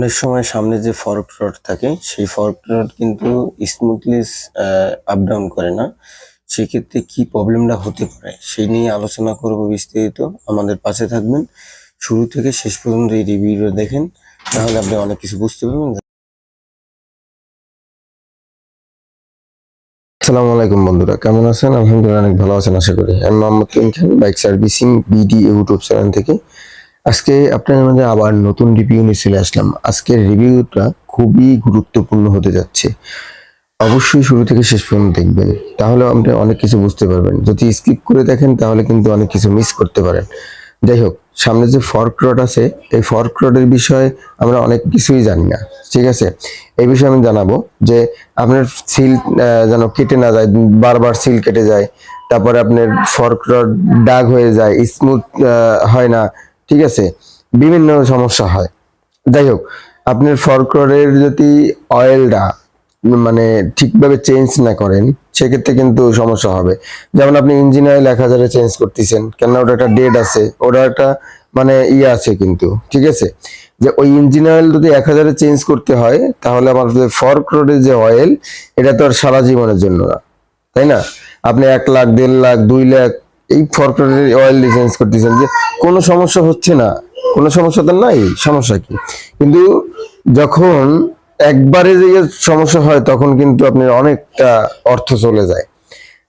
অনেক সময় সামনে যে ফর্ক রড থাকে, সেই ফর্ক রড কিন্তু স্মুথলি আপ ডাউন করে না। সেক্ষেত্রে কি প্রবলেমটা হতে পারে, সেই নিয়ে আলোচনা করব বিস্তারিত। আমাদের পাশে থাকবেন। শুরু থেকে শেষ পর্যন্ত এই রিভিউটা দেখেন, তাহলে আপনি অনেক কিছু বুঝতে পারবেন। আসসালামু আলাইকুম বন্ধুরা, কেমন আছেন? আলহামদুলিল্লাহ, অনেক ভালো আছেন, আশা করি। আমি Mohammad bike servicing, BD, YouTube channel থেকে। আজকে আপনাদের মধ্যে আবার নতুন রিভিউ নিয়ে চলে আসলাম। আজকের রিভিউটা খুবই গুরুত্বপূর্ণ হতে যাচ্ছে। অবশ্যই শুরু থেকে শেষ পর্যন্ত দেখবেন। তাহলে আপনি অনেক কিছু বুঝতে পারবেন। যদি স্কিপ করে দেখেন, তাহলে কিন্তু অনেক কিছু মিস করতে পারেন। যাই হোক, সামনে যে ফর্ক রড আছে, এই ফর্ক রডের বিষয়ে আমরা অনেক কিছুই জানি না। ঠিক আছে? এই বিষয়ে আমি জানাব যে আপনার সিল যেন কেটে না যায়, বারবার সিল কেটে যায়, তারপরে আপনার ফর্ক রড দাগ হয়ে যায় স্মুথ হয় না ঠিক আছে? বিভিন্ন সমস্যা হয়। যাই হোক, আপনার ফর্ক রডের যদি অয়েলটা মানে ঠিকভাবে চেঞ্জ না করেন, সেক্ষেত্রে কিন্তু সমস্যা হবে। যেমন আপনি ইঞ্জিন অয়েল এক হাজারে চেঞ্জ করতেছেন কেন ওটা একটা ডেড আছে ওটা একটা মানে ইয়ে আছে কিন্তু, ঠিক আছে? যে ওই ইঞ্জিন অয়েল যদি এক হাজারে চেঞ্জ করতে হয়, তাহলে আমার যে ফর্ক রোডের যে অয়েল এটা তো আর সারা জীবনের জন্য না, তাই না? আপনি এক লাখ, দেড় লাখ, দুই লাখ এই ফর্ক রোডের অয়েল চেঞ্জ করতেছেন যে, কোনো সমস্যা হচ্ছে না। কোনো সমস্যা তো নাই, সমস্যা কি? কিন্তু যখন একবারে যে সমস্যা হয়, তখন কিন্তু আপনার অনেকটা অর্থ চলে যায়।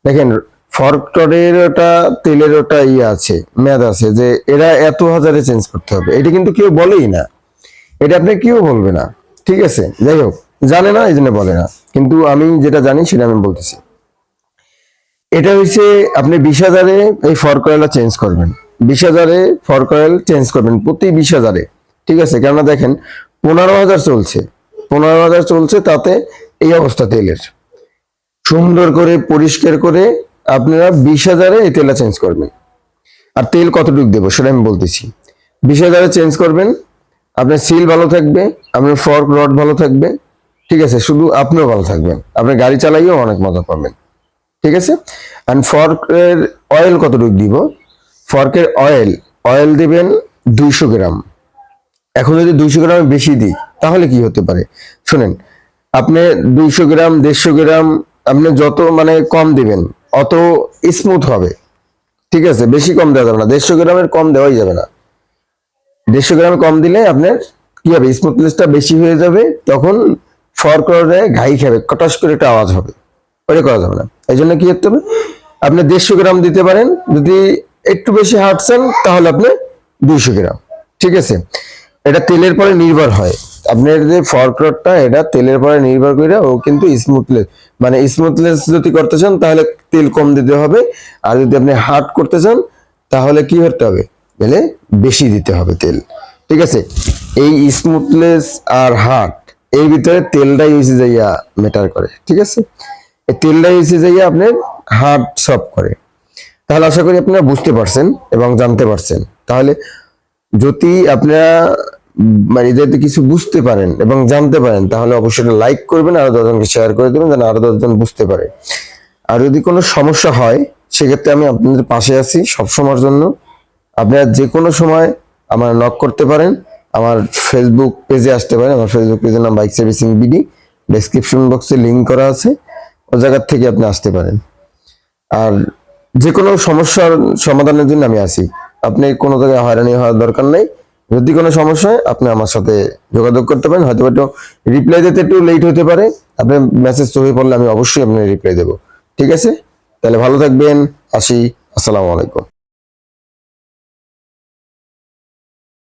দেখেন ফর্কটরের ওটা, তেলের ওটা ইয়ে আছে, মেয়াদ আছে যে, এরা এত হাজারে চেঞ্জ করতে হবে। এটা কিন্তু কেউ বলেই না। এটা আপনি কেউ বলবে না। ঠিক আছে? যাই হোক, জানে না, এই জন্য বলে না। কিন্তু আমি যেটা জানি, সেটা আমি বলতেছি। এটা হচ্ছে আপনি বিশ হাজারে এই ফর্ক অয়েলটা চেঞ্জ করবেন। বিশ হাজারে ফর্ক অয়েল চেঞ্জ করবেন প্রতি বিশ হাজারে। ঠিক আছে? কেননা দেখেন, পনেরো হাজার চলছে। পনেরো হাজার চলছে তাতে এই অবস্থা তেলের। সুন্দর করে, পরিষ্কার করে আপনারা বিশ হাজারে এই তেলটা চেঞ্জ করবেন। আর তেল কতটুকু দেবো সেটা আমি বলতেছি। বিশ হাজারে চেঞ্জ করবেন, আপনার সিল ভালো থাকবে, আপনার ফর্ক রড ভালো থাকবে। ঠিক আছে? শুধু আপনিও ভালো থাকবেন। আপনি গাড়ি চালাইও অনেক মজা পাবেন। ঠিক আছে? অ্যান্ড ফর্কের অয়েল কতটুকু দিব? ফর্কের অয়েল অয়েল দিবেন দুইশো গ্রাম। এখন যদি দুইশো গ্রাম বেশি দিই, তাহলে কি হতে পারে? শুনেন, আপনি দুইশো গ্রাম, দেড়শো গ্রাম, আপনি যত মানে কম দিবেন, অত স্মুথ হবে। ঠিক আছে? বেশি কম দেওয়া যাবে না। দেড়শো গ্রামের কম দেওয়াই যাবে না। দেড়শো গ্রাম কম দিলে আপনার কি হবে? স্মুথনেসটা বেশি হয়ে যাবে, তখন ফর করে ঘাই খাবে, কটাস করে একটা আওয়াজ হবে। ওটা করা যাবে না। এই জন্য কি করতে হবে? আপনি দেড়শো গ্রাম দিতে পারেন, যদি একটু বেশি হাঁটছেন তাহলে আপনি দুইশো গ্রাম। ঠিক আছে? এটা তেলের পরে নির্ভর হয়। আপনার যে ফর্ক রডটা এটা তেলের পরে নির্ভর করে ও কিন্তু স্মুথলেস মানে স্মুথলেস যদি করতে চান, তাহলে তেল কম দিতে হবে। আর যদি আপনি হার্ড করতে চান, তাহলে কি করতে হবে? তাহলে বেশি দিতে হবে তেল। ঠিক আছে? এই স্মুথলেস আর হার্ড এর ভিতরে তেলটাই এসে যাইয়া ম্যাটার করে। ঠিক আছে? এই তেলটাই এসে যাইয়া আপনার হার্ড সব করে। তাহলে আশা করি আপনারা বুঝতে পারছেন এবং জানতে পারছেন। তাহলে যদি আপনারা মানে যদি কিছু বুঝতে পারেন এবং জানতে পারেন, তাহলে অবশ্যই লাইক করবেন, আরও দশজনকে শেয়ার করে দেবেন, যেন আরও দশজন বুঝতে পারে। আর যদি কোনো সমস্যা হয়, সেক্ষেত্রে আমি আপনাদের পাশে আছি সব সময়ের জন্য। আপনারা যে কোনো সময় আমার নক করতে পারেন, আমার ফেসবুক পেজে আসতে পারেন। আমার ফেসবুক পেজের নাম বাইক সার্ভিসিং বিডি ডেসক্রিপশন বক্সে লিঙ্ক করা আছে। ও জায়গার থেকে আপনি আসতে পারেন। আর যে কোনো সমস্যার সমাধানের জন্য আমি আসি আপনি কোনো জায়গায় হয়রানি হওয়ার দরকার নেই। যদি কোনো সমস্যা হয়, আপনি আমার সাথে যোগাযোগ করতে পারেন। হয়তো একটু রিপ্লাই দিতে একটু লেট হতে পারে। আপনি মেসেজ চোখে পড়লে আমি অবশ্যই আপনি রিপ্লাই দেবো। ঠিক আছে? তাহলে ভালো থাকবেন। আসি। আসসালামু আলাইকুম।